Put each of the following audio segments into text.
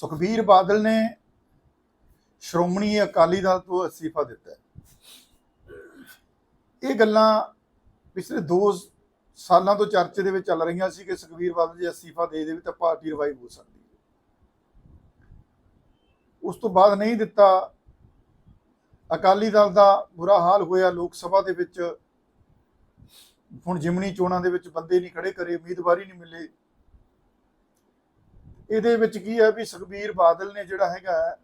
ਸੁਖਬੀਰ ਬਾਦਲ ਨੇ ਸ਼੍ਰੋਮਣੀ ਅਕਾਲੀ ਦਲ ਤੋਂ ਅਸਤੀਫਾ ਦਿੱਤਾ ਇਹ ਗੱਲਾਂ ਪਿਛਲੇ 2 ਸਾਲਾਂ ਤੋਂ ਚਰਚੇ ਦੇ ਵਿੱਚ ਚੱਲ ਰਹੀਆਂ ਸੀ ਕਿ ਸੁਖਬੀਰ ਬਾਦਲ ਜੇ ਅਸਤੀਫਾ ਦੇ ਦੇਵੇ ਤਾਂ ਪਾਰਟੀ ਰਿਵਾਈਵ ਹੋ ਸਕਦੀ ਹੈ। ਉਸ ਤੋਂ ਬਾਅਦ ਨਹੀਂ ਦਿੱਤਾ ਅਕਾਲੀ ਦਲ ਦਾ ਬੁਰਾ ਹਾਲ ਹੋਇਆ। ਲੋਕ ਸਭਾ ਦੇ ਵਿੱਚ ਹੁਣ ਜਿਮਣੀ ਚੋਣਾਂ ਦੇ ਵਿੱਚ ਬੰਦੇ ਨਹੀਂ ਖੜੇ ਕਰੇ ਉਮੀਦਵਾਰੀ ਨਹੀਂ ਮਿਲੇ। ਇਹਦੇ ਵਿੱਚ ਕੀ ਹੈ ਵੀ ਸੁਖਬੀਰ ਬਾਦਲ ਨੇ ਜਿਹੜਾ ਹੈਗਾ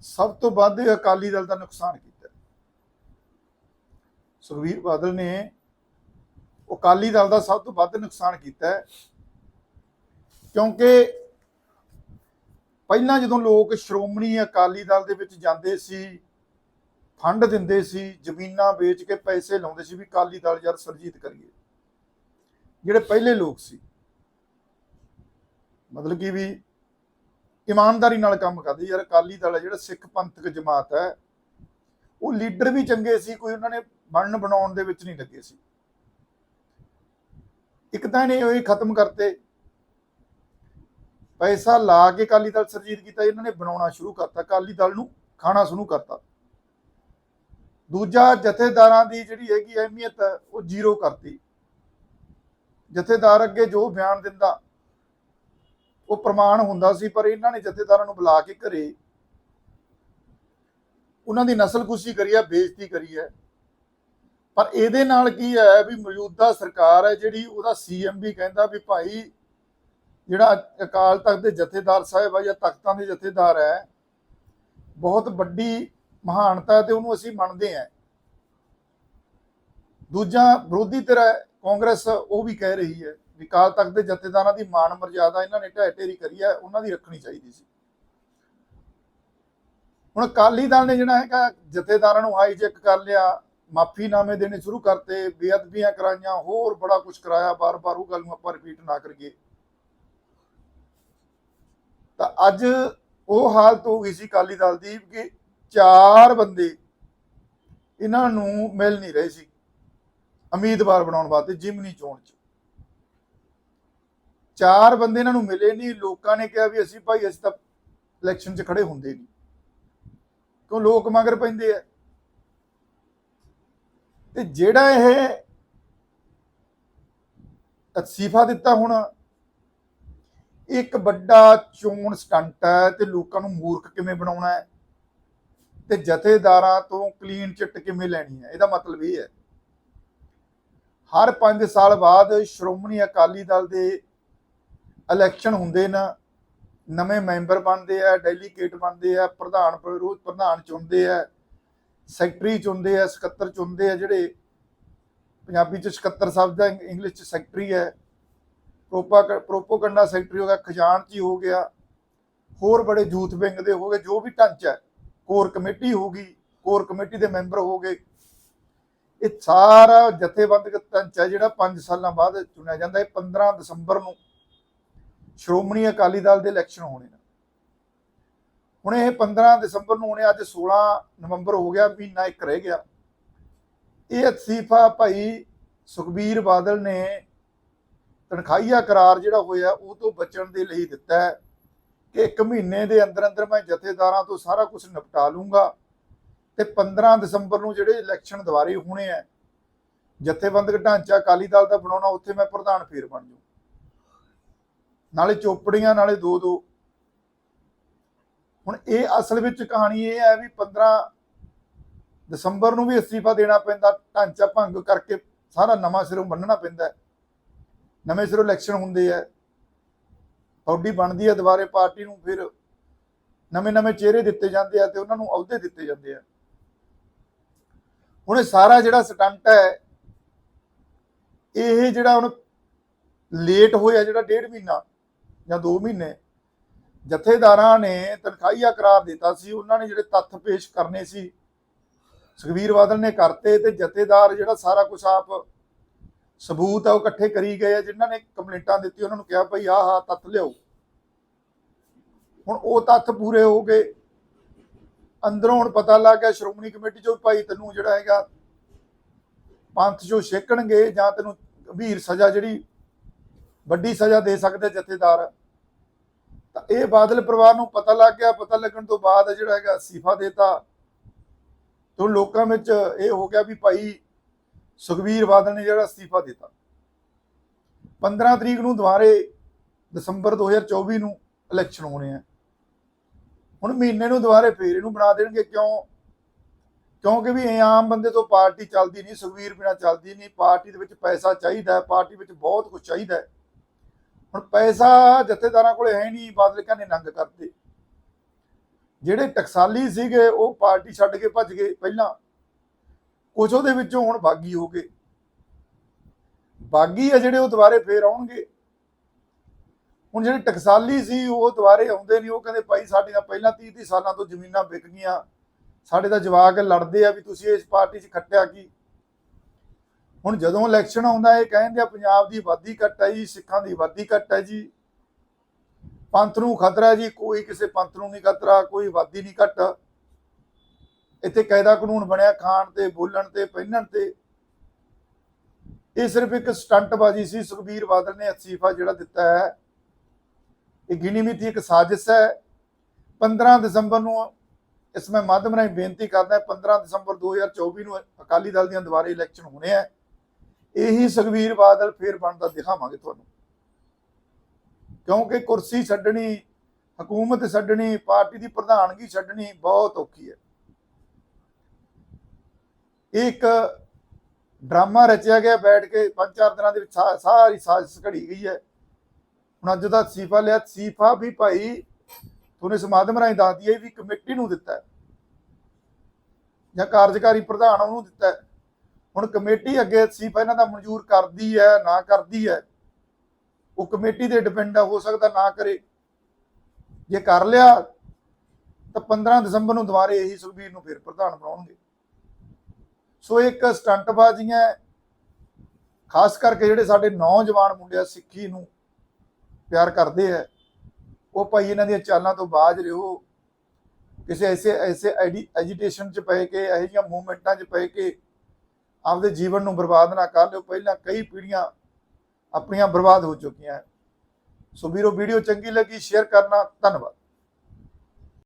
ਸਭ ਤੋਂ ਵੱਧ ਅਕਾਲੀ ਦਲ ਦਾ ਨੁਕਸਾਨ ਕੀਤਾ। ਸੁਖਬੀਰ ਬਾਦਲ ਨੇ ਅਕਾਲੀ ਦਲ ਦਾ ਸਭ ਤੋਂ ਵੱਧ ਨੁਕਸਾਨ ਕੀਤਾ ਕਿਉਂਕਿ ਪਹਿਲਾਂ ਜਦੋਂ ਲੋਕ ਸ਼੍ਰੋਮਣੀ ਅਕਾਲੀ ਦਲ ਦੇ ਵਿੱਚ ਜਾਂਦੇ ਸੀ, ਫੰਡ ਦਿੰਦੇ ਸੀ, ਜ਼ਮੀਨਾਂ ਵੇਚ ਕੇ ਪੈਸੇ ਲਾਉਂਦੇ ਸੀ ਵੀ ਅਕਾਲੀ ਦਲ ਯਾਰ ਸਰਜੀਤ ਕਰੀਏ। ਜਿਹੜੇ ਪਹਿਲੇ ਲੋਕ ਸੀ। ਮਤਲਬ ਕਿ ਵੀ ਇਮਾਨਦਾਰੀ ਨਾਲ ਕੰਮ ਕਰਦੇ ਯਾਰ ਅਕਾਲੀ ਦਲ ਜਿਹੜਾ ਸਿੱਖ ਪੰਥਕ ਜਮਾਤ ਹੈ ਉਹ ਲੀਡਰ ਵੀ ਚੰਗੇ ਸੀ ਕੋਈ ਉਹਨਾਂ ਨੇ ਬਣਨ ਬਣਾਉਣ ਦੇ ਵਿੱਚ ਨਹੀਂ ਲੱਗੇ ਸੀ। ਇੱਕ ਤਾਂ ਇਹਨੇ ਇਹ ਖਤਮ ਕਰਤੇ। ਪੈਸਾ ਲਾ ਕੇ ਅਕਾਲੀ ਦਲ ਸਰਜੀਤ ਕੀਤਾ ਇਹਨਾਂ ਨੇ ਬਣਾਉਣਾ ਸ਼ੁਰੂ ਕਰਤਾ ਅਕਾਲੀ ਦਲ ਨੂੰ ਖਾਣਾ ਸ਼ੁਰੂ ਕਰਤਾ। ਦੂਜਾ ਜਥੇਦਾਰਾਂ ਦੀ ਜਿਹੜੀ ਹੈਗੀ ਅਹਿਮੀਅਤ ਹੈ, ਉਹ ਜ਼ੀਰੋ ਕਰਤੀ। ਜਥੇਦਾਰ ਅੱਗੇ ਜੋ ਬਿਆਨ ਦਿੰਦਾ ਉਹ ਪ੍ਰਮਾਣ ਹੁੰਦਾ ਸੀ, ਪਰ ਇਹਨਾਂ ਨੇ ਜਥੇਦਾਰਾਂ ਨੂੰ ਬੁਲਾ ਕੇ ਘਰੇ ਉਹਨਾਂ ਦੀ ਨਸਲਕੁਸ਼ੀ ਕਰੀ ਹੈ, ਬੇਇੱਜ਼ਤੀ ਕਰੀ ਹੈ। ਪਰ ਇਹਦੇ ਨਾਲ ਕੀ ਹੈ ਵੀ ਮੌਜੂਦਾ ਸਰਕਾਰ ਹੈ ਜਿਹੜੀ ਉਹਦਾ ਸੀਐਮ ਵੀ ਕਹਿੰਦਾ ਵੀ ਭਾਈ ਜਿਹੜਾ ਅਕਾਲ ਤਖਤ ਦੇ ਜਥੇਦਾਰ ਸਾਹਿਬ ਹੈ ਜਾਂ ਤਖਤਾਂ ਦੇ ਜਥੇਦਾਰ ਹੈ, ਬਹੁਤ ਵੱਡੀ ਮਹਾਨਤਾ ਤੇ ਉਹਨੂੰ ਅਸੀਂ ਮੰਨਦੇ ਹਾਂ। ਦੂਜਾ ਵਿਰੋਧੀ ਧਿਰ ਕਾਂਗਰਸ ਉਹ ਵੀ ਕਹਿ ਰਹੀ ਹੈ। ਵੀ ਅਕਾਲ ਤਖਤ ਦੇ ਜਥੇਦਾਰਾਂ ਦੀ ਮਾਨ ਮਰਜ਼ਾਦਾ ਇਹਨਾਂ ਨੇ ਢਹਿ ਢੇਰੀ ਕਰੀ ਹੈ, ਉਹਨਾਂ ਦੀ ਰੱਖਣੀ ਚਾਹੀਦੀ ਸੀ। ਹੁਣ ਅਕਾਲੀ ਦਲ ਨੇ ਜਿਹੜਾ ਹੈਗਾ, ਜਥੇਦਾਰਾਂ ਨੂੰ ਹਾਈਜੈਕ ਕਰ ਲਿਆ, ਮਾਫੀਨਾਮੇ ਦੇਣੇ ਸ਼ੁਰੂ ਕਰਤੇ, ਬੇਅਦਬੀਆਂ ਕਰਾਈਆਂ, ਹੋਰ ਬੜਾ ਕੁਝ ਕਰਾਇਆ, ਬਾਰ-ਬਾਰ ਉਹ ਗੱਲ ਨੂੰ ਆਪਾਂ ਰਿਪੀਟ ਨਾ ਕਰੀਏ। ਤਾਂ ਅੱਜ ਉਹ ਹਾਲਤ ਹੋ ਗਈ ਸੀ ਅਕਾਲੀ ਦਲ ਦੀ ਕਿ ਚਾਰ ਬੰਦੇ ਇਹਨਾਂ ਨੂੰ ਮਿਲ ਨਹੀਂ ਰਹੇ ਸੀ, ਉਮੀਦਵਾਰ ਬਣਾਉਣ ਵਾਸਤੇ, ਜਿਮਨੀ ਚੋਣ ਚ। ਚਾਰ ਬੰਦੇ ਇਹਨਾਂ ਨੂੰ ਮਿਲੇ ਨਹੀਂ, ਲੋਕਾਂ ਨੇ ਕਿਹਾ ਵੀ ਅਸੀਂ ਭਾਈ, ਅਸੀਂ ਤਾਂ ਇਲੈਕਸ਼ਨ 'ਚ ਖੜੇ ਹੁੰਦੇ ਨਹੀਂ। ਕਿਉਂ ਲੋਕ ਮਗਰ ਪੈਂਦੇ ਆ? ਤੇ ਜਿਹੜਾ ਇਹ ਅਸਤੀਫਾ ਦਿੱਤਾ ਹੁਣ, ਇੱਕ ਵੱਡਾ ਚੋਣ ਸਟੰਟ ਹੈ ਤੇ ਲੋਕਾਂ ਨੂੰ ਮੂਰਖ ਕਿਵੇਂ ਬਣਾਉਣਾ ਹੈ? ਤੇ ਜਥੇਦਾਰਾਂ ਤੋਂ ਕਲੀਨ ਚਿੱਟ ਕਿਵੇਂ ਲੈਣੀ ਹੈ? ਇਹਦਾ ਮਤਲਬ ਇਹ ਹੈ। ਹਰ 5 ਸਾਲ ਬਾਅਦ ਸ਼੍ਰੋਮਣੀ ਅਕਾਲੀ ਦਲ ਦੇ ਇਲੈਕਸ਼ਨ ਹੁੰਦੇ ਨੇ, ਨਵੇਂ ਮੈਂਬਰ ਬਣਦੇ ਆ ਡੈਲੀਗੇਟ ਬਣਦੇ ਆ, ਪ੍ਰਧਾਨ ਰੋਜ਼ ਪ੍ਰਧਾਨ ਚੁਣਦੇ ਆ ਸੈਕਟਰੀ ਚੁਣਦੇ ਆ, ਸਕੱਤਰ ਚੁਣਦੇ ਆ, ਜਿਹੜੇ ਪੰਜਾਬੀ ਚ ਸਕੱਤਰ ਸ਼ਬਦ ਹੈ ਇੰਗਲਿਸ਼ ਚ ਸੈਕਟਰੀ ਹੈ, ਪ੍ਰੋਪਾ, ਪ੍ਰੋਪੋਗੰਡਾ ਸੈਕਟਰੀ ਹੋ ਗਿਆ ਖਜ਼ਾਨਚੀ ਹੋ ਗਿਆ, ਹੋਰ ਬੜੇ ਯੂਥ ਵਿੰਗ ਦੇ ਹੋ ਗਏ, ਜੋ ਵੀ ਢਾਂਚਾ ਕੋਰ ਕਮੇਟੀ ਹੋਗੀ ਕੋਰ ਕਮੇਟੀ ਦੇ ਮੈਂਬਰ ਹੋ ਗਏ, ਇਹ ਸਾਰਾ ਜਥੇਬੰਦਕ ਢਾਂਚਾ ਜਿਹੜਾ 5 ਸਾਲਾਂ ਬਾਅਦ ਚੁਣਿਆ ਜਾਂਦਾ, ਇਹ 15 ਦਸੰਬਰ ਨੂੰ ਸ਼੍ਰੋਮਣੀ ਅਕਾਲੀ ਦਲ ਦੇ ਇਲੈਕਸ਼ਨ ਹੋਣੇ ਨੇ। ਹੁਣ ਇਹ 15 ਦਸੰਬਰ ਨੂੰ ਹੋਣੇ, ਅੱਜ 16 ਨਵੰਬਰ ਹੋ ਗਿਆ, ਮਹੀਨਾ ਇੱਕ ਰਹਿ ਗਿਆ। ਇਹ ਅਸਤੀਫਾ ਭਾਈ ਸੁਖਬੀਰ ਬਾਦਲ ਨੇ ਤਨਖਾਹੀਆ ਕਰਾਰ ਜਿਹੜਾ ਹੋਇਆ, ਉਹ ਤੋਂ ਬਚਣ ਦੇ ਲਈ ਦਿੱਤਾ ਹੈ ਕਿ ਇੱਕ ਮਹੀਨੇ ਦੇ ਅੰਦਰ ਅੰਦਰ ਮੈਂ ਜਥੇਦਾਰਾਂ ਤੋਂ ਸਾਰਾ ਕੁਝ ਨਿਪਟਾ ਲੂੰਗਾ ਤੇ 15 ਦਸੰਬਰ ਨੂੰ ਜਿਹੜੇ ਇਲੈਕਸ਼ਨ ਦੁਬਾਰੇ ਹੋਣੇ ਆ ਜਥੇਬੰਦਕ ਢਾਂਚਾ ਅਕਾਲੀ ਦਲ ਦਾ ਬਣਾਉਣਾ, ਉੱਥੇ ਮੈਂ ਪ੍ਰਧਾਨ ਫੇਰ ਬਣ ਜੂ ਨਾਲੇ ਚੋਪੜੀਆਂ, ਨਾਲੇ ਦੋ ਦੋ। ਹੁਣ ਇਹ ਅਸਲ ਵਿੱਚ ਕਹਾਣੀ ਇਹ ਹੈ ਵੀ 15 ਦਸੰਬਰ ਨੂੰ ਵੀ ਅਸਤੀਫਾ ਦੇਣਾ ਪੈਂਦਾ, ਢਾਂਚਾ ਭੰਗ ਕਰਕੇ ਸਾਰਾ ਨਵਾਂ ਸਿਰੋਂ ਬੰਨਣਾ ਪੈਂਦਾ ਨਵੇਂ ਸਿਰੋਂ ਇਲੈਕਸ਼ਨ ਹੁੰਦੇ ਆ ਪਾਰਟੀ ਬਣਦੀ ਹੈ, ਦੁਬਾਰੇ ਪਾਰਟੀ ਨੂੰ ਫਿਰ ਨਵੇਂ ਨਵੇਂ ਚਿਹਰੇ ਦਿੱਤੇ ਜਾਂਦੇ ਆ ਤੇ ਉਹਨਾਂ ਨੂੰ ਅਹੁਦੇ ਦਿੱਤੇ ਜਾਂਦੇ ਆ। ਹੁਣ ਇਹ ਸਾਰਾ ਜਿਹੜਾ ਸਟੰਟ ਹੈ, ਇਹ ਜਿਹੜਾ ਹੁਣ ਲੇਟ ਹੋਇਆ, ਜਿਹੜਾ ਡੇਢ ਮਹੀਨਾ ਜਾਂ 2 ਮਹੀਨੇ। ਜਥੇਦਾਰਾਂ ਨੇ ਤਨਖਾਹੀਆ ਕਰਾਰ ਦਿੱਤਾ ਸੀ। ਉਹਨਾਂ ਨੇ ਜਿਹੜੇ ਤੱਥ ਪੇਸ਼ ਕਰਨੇ ਸੀ, ਸੁਖਵੀਰ ਬਾਦਲ ਨੇ ਕਰਤੇ ਤੇ ਜਥੇਦਾਰ ਜਿਹੜਾ ਸਾਰਾ ਕੁਝ ਆਪ ਸਬੂਤ ਆ ਉਹ ਇਕੱਠੇ ਕਰੀ ਗਏ ਆ। ਜਿਨ੍ਹਾਂ ਨੇ ਕੰਪਲੇਂਟਾਂ ਦਿੱਤੀ ਉਹਨਾਂ ਨੂੰ ਕਿਹਾ ਭਈ ਆਹ ਆਹ ਤੱਥ ਲਿਆਓ। ਹੁਣ ਉਹ ਤੱਥ ਪੂਰੇ ਹੋ ਗਏ। ਅੰਦਰੋਂ ਹੁਣ ਪਤਾ ਲੱਗ ਗਿਆ, ਸ਼੍ਰੋਮਣੀ ਕਮੇਟੀ ਚੋਂ ਭਾਈ ਤੈਨੂੰ ਜਿਹੜਾ ਹੈਗਾ ਪੰਥ ਚੋਂ ਛੇਕਣਗੇ ਜਾਂ ਤੈਨੂੰ ਗੰਭੀਰ ਸਜ਼ਾ ਜਿਹੜੀ ਵੱਡੀ ਸਜ਼ਾ ਦੇ ਸਕਦੇ ਜਥੇਦਾਰ। ਤਾਂ ਇਹ ਬਾਦਲ ਪਰਿਵਾਰ ਨੂੰ ਪਤਾ ਲੱਗ ਗਿਆ, ਪਤਾ ਲੱਗਣ ਤੋਂ ਬਾਅਦ ਜਿਹੜਾ ਹੈਗਾ ਅਸਤੀਫਾ ਦੇਤਾ। ਤੋਂ ਲੋਕਾਂ ਵਿੱਚ ਇਹ ਹੋ ਗਿਆ ਵੀ ਭਾਈ ਸੁਖਬੀਰ ਬਾਦਲ ਨੇ ਜਿਹੜਾ ਅਸਤੀਫਾ ਦਿੱਤਾ। 15 ਤਰੀਕ ਨੂੰ ਦੁਬਾਰੇ ਦਸੰਬਰ 2024 ਨੂੰ ਇਲੈਕਸ਼ਨ ਹੋਣੇ ਆ। ਹੁਣ ਮਹੀਨੇ ਨੂੰ ਦੁਬਾਰੇ ਫੇਰ ਇਹਨੂੰ ਬਣਾ ਦੇਣਗੇ ਕਿਉਂ? ਕਿਉਂਕਿ ਵੀ ਇਹ ਆਮ ਬੰਦੇ ਤੋਂ ਪਾਰਟੀ ਚੱਲਦੀ ਨਹੀਂ, ਸੁਖਬੀਰ ਬਿਨਾ ਚੱਲਦੀ ਨਹੀਂ। ਪਾਰਟੀ ਦੇ ਵਿੱਚ ਪੈਸਾ ਚਾਹੀਦਾ ਪਾਰਟੀ ਵਿੱਚ ਬਹੁਤ ਕੁਝ ਚਾਹੀਦਾ ਹੈ। ਹੁਣ ਪੈਸਾ ਜਥੇਦਾਰਾਂ ਕੋਲੇ ਹੈ ਨਹੀਂ, ਬਾਦਲ ਕਹਿੰਦੇ ਨੰਗ ਕਰਦੇ। ਜਿਹੜੇ ਟਕਸਾਲੀ ਸੀਗੇ, ਉਹ ਪਾਰਟੀ ਛੱਡ ਕੇ ਭੱਜ ਗਏ ਪਹਿਲਾਂ। ਕੁਝ ਉਹਦੇ ਵਿੱਚੋਂ ਹੁਣ ਬਾਗੀ ਹੋ ਗਏ। ਬਾਗੀ ਆ ਜਿਹੜੇ ਉਹ ਦੁਬਾਰੇ ਫੇਰ ਆਉਣਗੇ। ਹੁਣ ਜਿਹੜੇ ਟਕਸਾਲੀ ਸੀ, ਉਹ ਦੁਬਾਰੇ ਆਉਂਦੇ ਨਹੀਂ। ਉਹ ਕਹਿੰਦੇ, ਭਾਈ ਸਾਡੇ ਸਾਡੀਆਂ ਪਹਿਲਾਂ 30 30 ਸਾਲਾਂ ਤੋਂ ਜ਼ਮੀਨਾਂ ਵਿਕ ਗਈਆਂ। ਸਾਡੇ ਦਾ ਜਵਾਕ ਲੜਦੇ ਆ ਵੀ ਤੁਸੀਂ ਇਸ ਪਾਰਟੀ 'ਚ ਖੱਟਿਆ ਕੀ? ਹੁਣ ਜਦੋਂ ਇਲੈਕਸ਼ਨ ਆਉਂਦਾ, ਇਹ ਕਹਿੰਦੇ ਆ ਪੰਜਾਬ ਦੀ ਆਬਾਦੀ ਘੱਟ ਹੈ ਜੀ, ਸਿੱਖਾਂ ਦੀ ਆਬਾਦੀ ਘੱਟ ਹੈ ਜੀ। ਪੰਥ ਨੂੰ ਖਤਰਾ ਜੀ, ਕੋਈ ਕਿਸੇ ਪੰਥ ਨੂੰ ਨਹੀਂ ਖਤਰਾ, ਕੋਈ ਆਬਾਦੀ ਨਹੀਂ ਘੱਟ। ਇੱਥੇ ਕਾਇਦਾ ਕਾਨੂੰਨ ਬਣਿਆ, ਖਾਣ ਤੇ, ਬੋਲਣ ਤੇ, ਪਹਿਨਣ ਤੇ। ਇਹ ਸਿਰਫ ਇੱਕ ਸਟੰਟਬਾਜ਼ੀ ਸੀ, ਸੁਖਬੀਰ ਬਾਦਲ ਨੇ ਅਸਤੀਫਾ ਜਿਹੜਾ ਦਿੱਤਾ ਹੈ, ਇਹ ਗਿਣੀ ਮਿਤੀ ਇੱਕ ਸਾਜ਼ਿਸ਼ ਹੈ। 15 ਦਸੰਬਰ ਨੂੰ ਇਸ ਮੈਂ ਮਾਧਿਅਮ ਰਾਹੀਂ ਬੇਨਤੀ ਕਰਦਾ 15 ਦਸੰਬਰ 2024 ਨੂੰ ਅਕਾਲੀ ਦਲ ਦੀਆਂ ਦੁਬਾਰੇ ਇਲੈਕਸ਼ਨ ਹੋਣੇ ਆ ਇਹੀ ਸੁਖਬੀਰ ਬਾਦਲ ਫੇਰ ਬਣਦਾ ਦਿਖਾਵਾਂਗੇ ਤੁਹਾਨੂੰ। ਕਿਉਂਕਿ ਕੁਰਸੀ ਛੱਡਣੀ, ਹਕੂਮਤ ਛੱਡਣੀ, ਪਾਰਟੀ ਦੀ ਪ੍ਰਧਾਨਗੀ ਛੱਡਣੀ ਬਹੁਤ ਔਖੀ ਹੈ। ਇਹ ਇੱਕ ਡਰਾਮਾ ਰਚਿਆ ਗਿਆ ਬੈਠ ਕੇ, ਪੰਜ ਚਾਰ ਦਿਨਾਂ ਦੇ ਵਿੱਚ ਸਾ- ਸਾਰੀ ਸਾਜ਼ਿਸ਼ ਘੜੀ ਗਈ ਹੈ। ਹੁਣ ਅੱਜ ਦਾ ਸੀਫਾ ਲਿਆ। ਸੀਫਾ ਵੀ ਭਾਈ ਤੁਹਾਨੂੰ ਇਸ ਮਾਧਿਅਮ ਰਾਹੀਂ ਦੱਸਦੀ ਹੈ ਵੀ ਕਮੇਟੀ ਨੂੰ ਦਿੱਤਾ ਹੈ। ਜਾਂ ਕਾਰਜਕਾਰੀ ਪ੍ਰਧਾਨ ਉਹਨੂੰ ਦਿੱਤਾ ਹੈ। ਹੁਣ ਕਮੇਟੀ ਅੱਗੇ ਸੀਫਾ ਇਹਨਾਂ ਦਾ ਮਨਜ਼ੂਰ ਕਰਦੀ ਹੈ, ਨਾ ਕਰਦੀ ਹੈ। ਉਹ ਕਮੇਟੀ ਤੇ ਡਿਪੈਂਡ ਹੋ ਸਕਦਾ ਨਾ ਕਰੇ। ਜੇ ਕਰ ਲਿਆ, ਤਾਂ 15 ਦਸੰਬਰ ਨੂੰ ਦੁਬਾਰੇ ਇਹੀ ਸੁਖਬੀਰ ਨੂੰ ਫਿਰ ਪ੍ਰਧਾਨ ਬਣਾਉਣਗੇ। ਸੋ ਇੱਕ ਸਟੰਟਬਾਜ਼ੀਆਂ ਖਾਸ ਕਰਕੇ ਜਿਹੜੇ ਸਾਡੇ ਨੌਜਵਾਨ ਮੁੰਡੇ ਆ ਸਿੱਖੀ ਨੂੰ ਪਿਆਰ ਕਰਦੇ ਆ ਉਹ ਭਾਈ ਇਹਨਾਂ ਦੀਆਂ ਚਾਲਾਂ ਤੋਂ ਬਾਜ ਰਹੋ। ਕਿਸੇ ਐਸੇ ਐਸੇ ਐਜੀਟੇਸ਼ਨ ਚ ਪਏ ਕੇ, ਇਹੋ ਜਿਹੀਆਂ ਮੂਵਮੈਂਟਾਂ ਚ ਪਏ ਕੇ ਆਪਦੇ ਜੀਵਨ ਨੂੰ ਬਰਬਾਦ ਨਾ ਕਰ ਲਿਓ। ਪਹਿਲਾਂ ਕਈ ਪੀੜ੍ਹੀਆਂ ਆਪਣੀਆਂ ਬਰਬਾਦ ਹੋ ਚੁੱਕੀਆਂ। ਸੋ ਵੀਰੋ, ਵੀਡੀਓ ਚੰਗੀ ਲੱਗੀ, ਸ਼ੇਅਰ ਕਰਨਾ ਧੰਨਵਾਦ।